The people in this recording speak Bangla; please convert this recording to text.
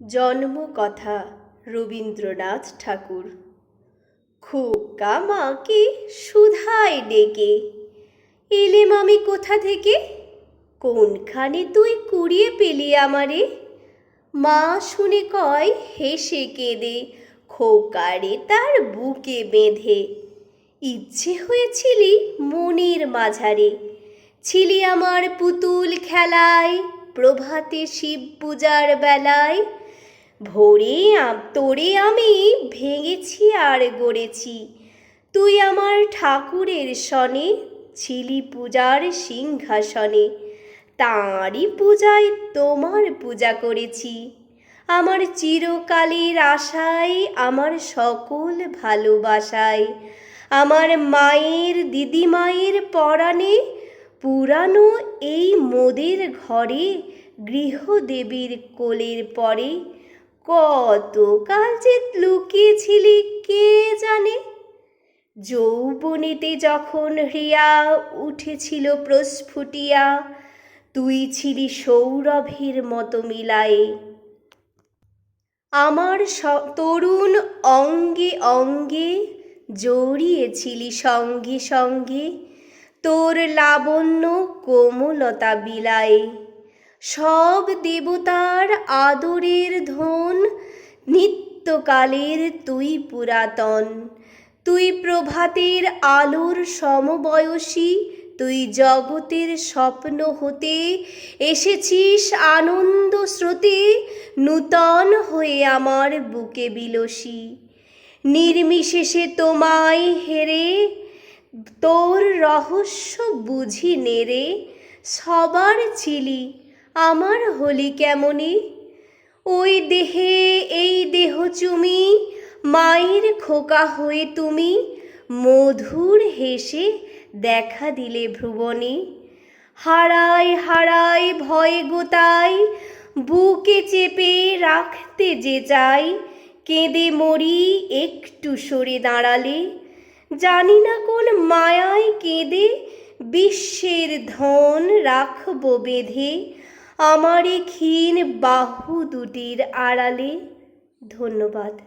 জন্মকথা রবীন্দ্রনাথ ঠাকুর। খোকা মাকে সুধায় ডেকে এলেম আমি কোথা থেকে? কোনখানে তুই কুড়িয়ে পেলি আমারে? মা শুনে কয়, হেসে কেঁদে, খোকারে তার বুকে বেঁধে। ইচ্ছে হয়েছিলি মনের মাঝারে, ছিলি আমার পুতুল খেলায়, প্রভাতে শিব পূজার বেলায়। ভোরে তোরে আমি ভেঙেছি আর গড়েছি। তুই আমার ঠাকুরের সনে ছিলি পূজার সিংহাসনে। তাঁরই পূজায় তোমার পূজা করেছি। আমার চিরকালের আশায়, আমার সকল ভালোবাসায়। আমার মায়ের, দিদিমায়ের পরাণে পুরানো এই মোদের ঘরে গৃহদেবীর কোলের পরে কতকাল যে লুকিয়েছিলি কে জানে? যৌবনেতে যখন হ্রিয়া উঠেছিল প্রস্ফুটিয়া, তুই ছিলি সৌরভের মতো মিলায়ে। আমার তরুণ অঙ্গে অঙ্গে জড়িয়েছিলি সঙ্গে সঙ্গে তোর লাবণ্য কোমলতা বিলায়ে। সব দেবতার আদরের ধন, নিত্যকালের তুই পুরাতন। তুই প্রভাতের আলোর সমবয়সী, তুই জগতের স্বপ্ন হতে এসেছিস আনন্দ স্রোতে, নূতন হয়ে আমার বুকে বিলসী। নির্মিশেষে তোমায় হেরে, তোর রহস্য বুঝি নেরে সবার ছিলি আমার হলি কেমনি? ওই দেহে, এই দেহ চুমি, মায়ের খোকা হয়ে তুমি, মধুর হেসে দেখা দিলে ভ্রুবনে। হারায় হারায়, ভয়ে গোতাই বুকে চেপে রাখতে যে চাই, কেঁদে মরি, একটু সরে দাঁড়ালে। জানি না কোন মায়ায় কেঁদে, বিশ্বের ধন রাখব বেঁধে। আমারে ক্ষীণ বাহু দুটির আড়ালে। ধন্যবাদ।